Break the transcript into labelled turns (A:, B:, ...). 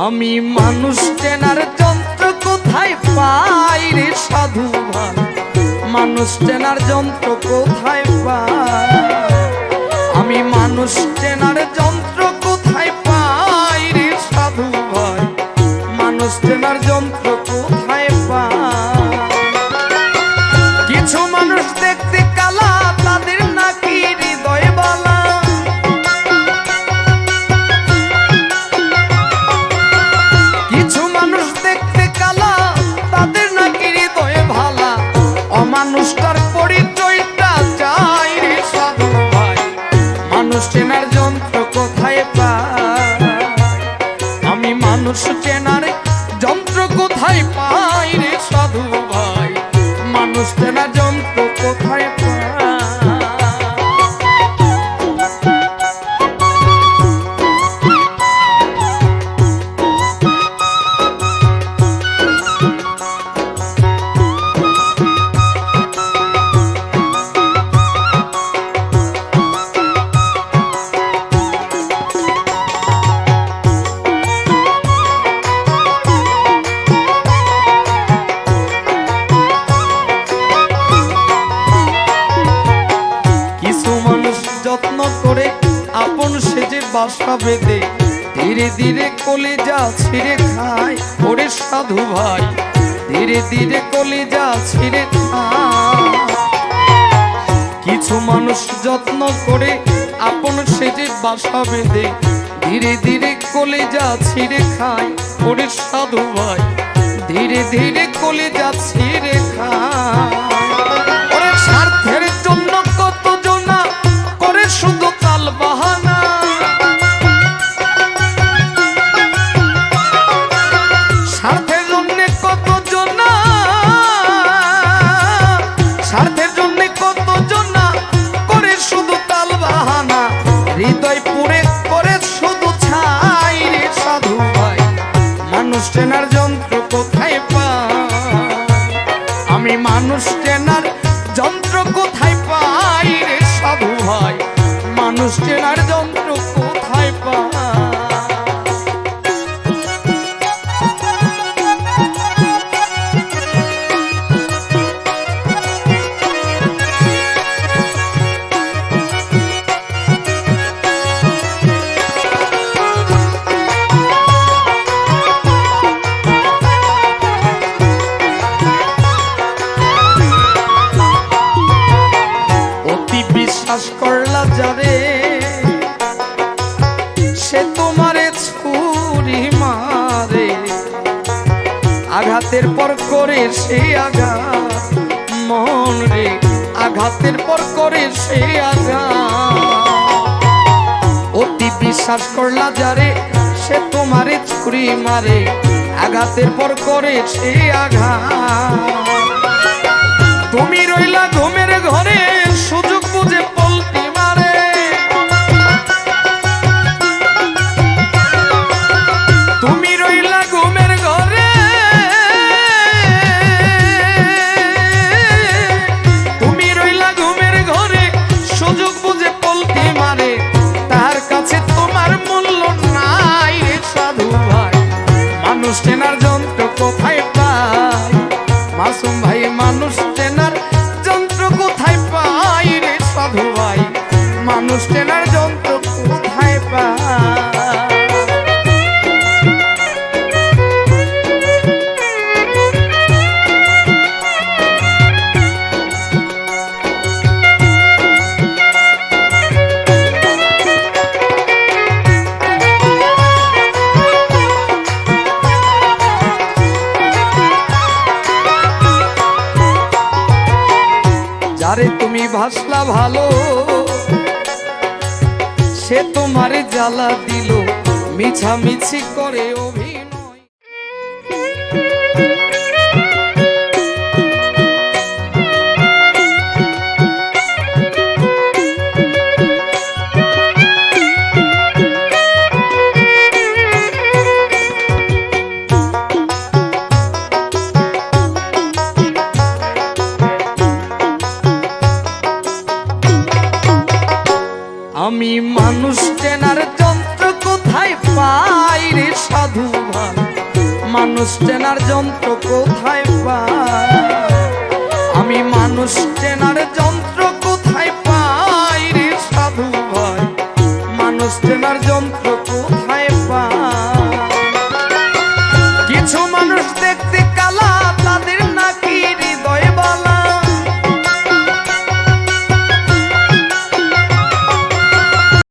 A: আমি মানুষ চেনার যন্ত্র কোথায় পাই রে সাধু ভাই? মানুষ চেনার যন্ত্র কোথায় পাই? আমি মানুষ চেনার যন্ত্র কোথায় পায়? আমি মানুষ চেনার যন্ত্র কোথায় পাই রে সাধু ভাই? মানুষ চেনা যন্ত্র কোথায় পায়? যত্ন করে, আপন সেজে বাসা বেঁধে। ধীরে ধীরে কলিজা ছিঁড়ে খায়, ওরে সাধু ভাই। ধীরে ধীরে কলিজা ছিঁড়ে কিছু মানুষ যত্ন করে, আপন সেজে বাসা বেঁধে। ধীরে ধীরে কলিজা ছিঁড়ে খায়, ওরে সাধু ভাই। ধীরে ধীরে আমি মানুষ চেনার যন্ত্র কোথায় পাই রে সাধু ভাই? মানুষ চেনার যন্ত্র অতি বিশ্বাস করলা যারে সে তোমারে ছুরি মারে। আঘাতের পর করে সে আঘাত, মন রে। আঘাতের পর করে সে আঘাত। অতি বিশ্বাস করলা যারে, সে তোমারে ছুরি মারে। আঘাতের পর করে সে আঘাত। তুমি রইলা ঘুমের ঘরে। সুযোগ বুঝে পল্টি মারে। তুমি রইলা ঘুমের ঘরে। তুমি রইলা ঘুমের ঘরে, সুযোগ বুঝে পল্টি মারে। তার কাছে তোমার মূল্য নাই রে সাধু ভাই। মানুষ চেনার যন্ত্র কোথায় পায়? মাসুম ভাই, মানুষ মানুষ চেনার যন্ত্র কোথায় যারে তুমি ভাসলা ভালো সে তোমার জ্বালা দিল মিছামিছি করে অভিনয় আমি মানুষ চেনার যন্ত্র কোথায় পাই রে সাধু ভাই? মানুষ চেনার যন্ত্র কোথায় পাই? আমি মানুষ চেনার যন্ত্র